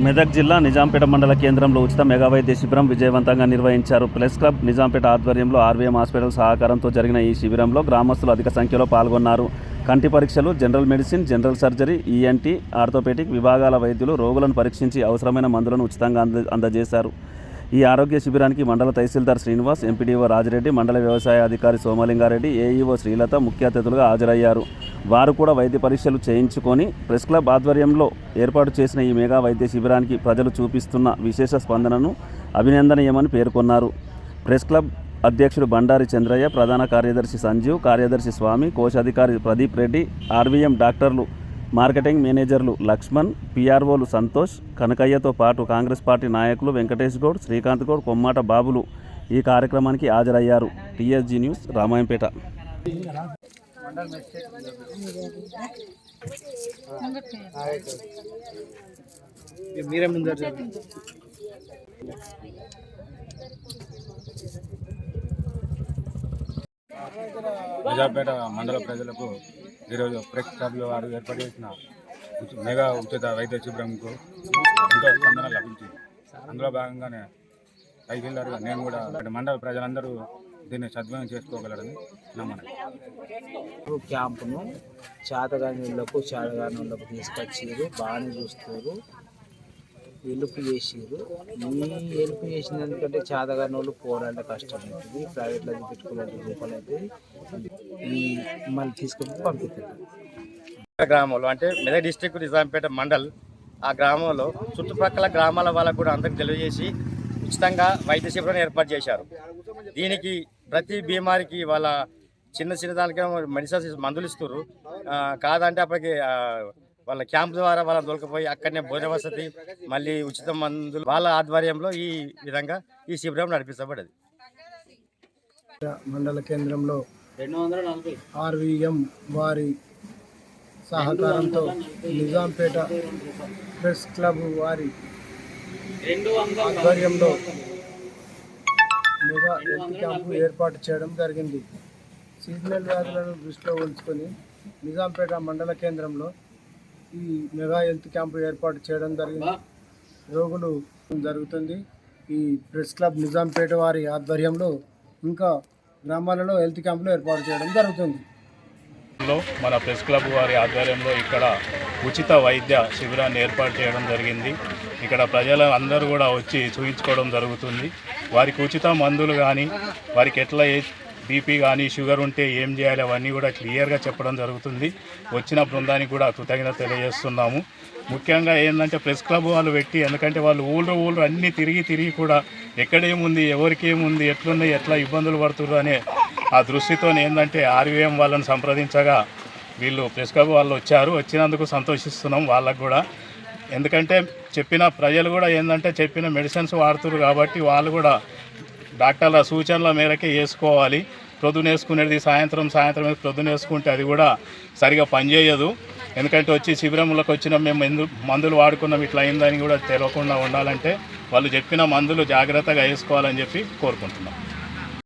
మెదక్ జిల్లా నిజాంపేట మండల కేంద్రంలో ఉచిత మెగా వైద్య శిబిరం విజయవంతంగా నిర్వహించారు. ప్రెస్ క్లబ్ నిజాంపేట ఆధ్వర్యంలో ఆర్వీఎం హాస్పిటల్ సహకారంతో జరిగిన ఈ శిబిరంలో గ్రామస్తులు అధిక సంఖ్యలో పాల్గొన్నారు. కంటి పరీక్షలు general medicine general surgery ENT orthopaedic విభాగాల వైద్యులు రోగులను పరీక్షించి అవసరమైన మందులను ఉచితంగా అంద అందజేశారు. ఈ ఆరోగ్య శిబిరానికి మండల తహసీల్దార్ శ్రీనివాస్ ఎంపీడీఓ రాజిరెడ్డి మండల వ్యవసాయ అధికారి సోమలింగారెడ్డి ఏఈఓ శ్రీలత ముఖ్య అతిథులుగా హాజరయ్యారు. వారు కూడా వైద్య పరీక్షలు చేయించుకొని ప్రెస్ క్లబ్ ఆధ్వర్యంలో ఏర్పాటు చేసిన ఈ మెగా వైద్య శిబిరానికి ప్రజలు చూపిస్తున్న విశేష స్పందనను అభినందనీయమని పేర్కొన్నారు. ప్రెస్ క్లబ్ అధ్యక్షుడు బండారి చంద్రయ్య ప్రధాన కార్యదర్శి సంజీవ్ కార్యదర్శి స్వామి కోశాధికారి ప్రదీప్ రెడ్డి ఆర్వీఎం డాక్టర్లు మార్కెటింగ్ మేనేజర్లు లక్ష్మణ్ పిఆర్ఓలు సంతోష్ కనకయ్యతో పాటు కాంగ్రెస్ పార్టీ నాయకులు వెంకటేష్ గౌడ్ శ్రీకాంత్ గౌడ్ కొమ్మాట బాబులు ఈ కార్యక్రమానికి హాజరయ్యారు. TSG news Ramayampet. మీరే మండల ప్రజలకు ఈరోజు ప్రెస్ క్లబ్లో వారు ఏర్పాటు చేసిన మెగా ఉచిత వైద్య శిబిరంకు ఎంతో స్పందన లభించింది. అందులో భాగంగానే తహసీల్దార్గా నేను కూడా ఇక్కడ మండల ప్రజలందరూ దీన్ని సద్వినియోగం చేసుకోగలరని నమ్మను. క్యాంపును చేతగాని వాళ్ళకు చేతగాని వాళ్ళకు తీసుకొచ్చారు బాగానే చూస్తారు ఎలుపు చేసారు ఈ ఎలుపు చేసిన ఎందుకంటే చేతగాని వాళ్ళు పోరాడే కష్టం అవుతుంది ప్రైవేట్లో పెట్టుకోవాలి రూపాయలు అయితే ఈ మళ్ళీ తీసుకొని పంపిస్తారు గ్రామంలో అంటే మెదక్ డిస్టిక్ నిజాంపేట మండల్ ఆ గ్రామంలో చుట్టుపక్కల గ్రామాల వాళ్ళకు కూడా అందరికి తెలియజేసి ఉచితంగా వైద్య శిబిరం ఏర్పాటు చేశారు. దీనికి ప్రతి బీమారికి వాళ్ళ చిన్న చిన్న దానికే మెడిసిన్స్ మందులు ఇస్తారు కాదంటే అప్పటికి వాళ్ళ క్యాంప్ ద్వారా వాళ్ళని దొరికిపోయి అక్కడనే భోజన వసతి మళ్ళీ ఉచిత మందులు వాళ్ళ ఆధ్వర్యంలో ఈ విధంగా ఈ శిబిరం నడిపించబడేది మండల కేంద్రంలో ఆర్వీఎం వారి సహకారంతో నిజాంపేట ప్రెస్ క్లబ్ వారి ఆధ్వర్యంలో మెగా హెల్త్ క్యాంపు ఏర్పాటు చేయడం జరిగింది. సీజనల్ వ్యాధులను దృష్టిలో ఉంచుకొని నిజాంపేట మండల కేంద్రంలో ఈ మెగా హెల్త్ క్యాంపు ఏర్పాటు చేయడం జరిగింది. రోగులు జరుగుతుంది. ఈ ప్రెస్ క్లబ్ నిజాంపేట వారి ఆధ్వర్యంలో ఇంకా గ్రామాలలో హెల్త్ క్యాంపులు ఏర్పాటు చేయడం జరుగుతుంది. లో మన ప్రెస్ క్లబ్ వారి ఆధ్వర్యంలో ఇక్కడ ఉచిత వైద్య శిబిరాన్ని ఏర్పాటు చేయడం జరిగింది. ఇక్కడ ప్రజలు అందరూ కూడా వచ్చి చూపించుకోవడం జరుగుతుంది. వారికి ఉచిత మందులు కానీ వారికి ఎట్లా బీపీ కానీ షుగర్ ఉంటే ఏం చేయాలి అవన్నీ కూడా క్లియర్గా చెప్పడం జరుగుతుంది. వచ్చిన బృందానికి కూడా కృతజ్ఞత తెలియజేస్తున్నాము. ముఖ్యంగా ఏంటంటే ప్రెస్ క్లబ్ వాళ్ళు పెట్టి ఎందుకంటే వాళ్ళు ఊళ్ళో ఊళ్ళు అన్నీ తిరిగి తిరిగి కూడా ఎక్కడేముంది ఎవరికేముంది ఎట్లున్నాయి ఎట్లా ఇబ్బందులు పడుతున్నారు అనే ఆ దృష్టితో ఏంటంటే ఆర్వీఎం వాళ్ళని సంప్రదించగా వీళ్ళు ప్రెస్ క్లబ్ వాళ్ళు వచ్చారు. వచ్చినందుకు సంతోషిస్తున్నాం వాళ్ళకు కూడా. ఎందుకంటే చెప్పిన ప్రజలు కూడా ఏంటంటే చెప్పిన మెడిసిన్స్ వాడుతున్నారు కాబట్టి వాళ్ళు కూడా డాక్టర్ల సూచనల మేరకే వేసుకోవాలి. ప్రొద్దున వేసుకునేది సాయంత్రం సాయంత్రం ప్రొద్దున వేసుకుంటే అది కూడా సరిగా పనిచేయదు. ఎందుకంటే వచ్చి శిబిరంలోకి వచ్చిన మేము ఎందు మందులు వాడుకున్నాం ఇట్లా అయిందని కూడా తెలియకుండా ఉండాలంటే వాళ్ళు చెప్పిన మందులు జాగ్రత్తగా వేసుకోవాలని చెప్పి కోరుకుంటున్నాం.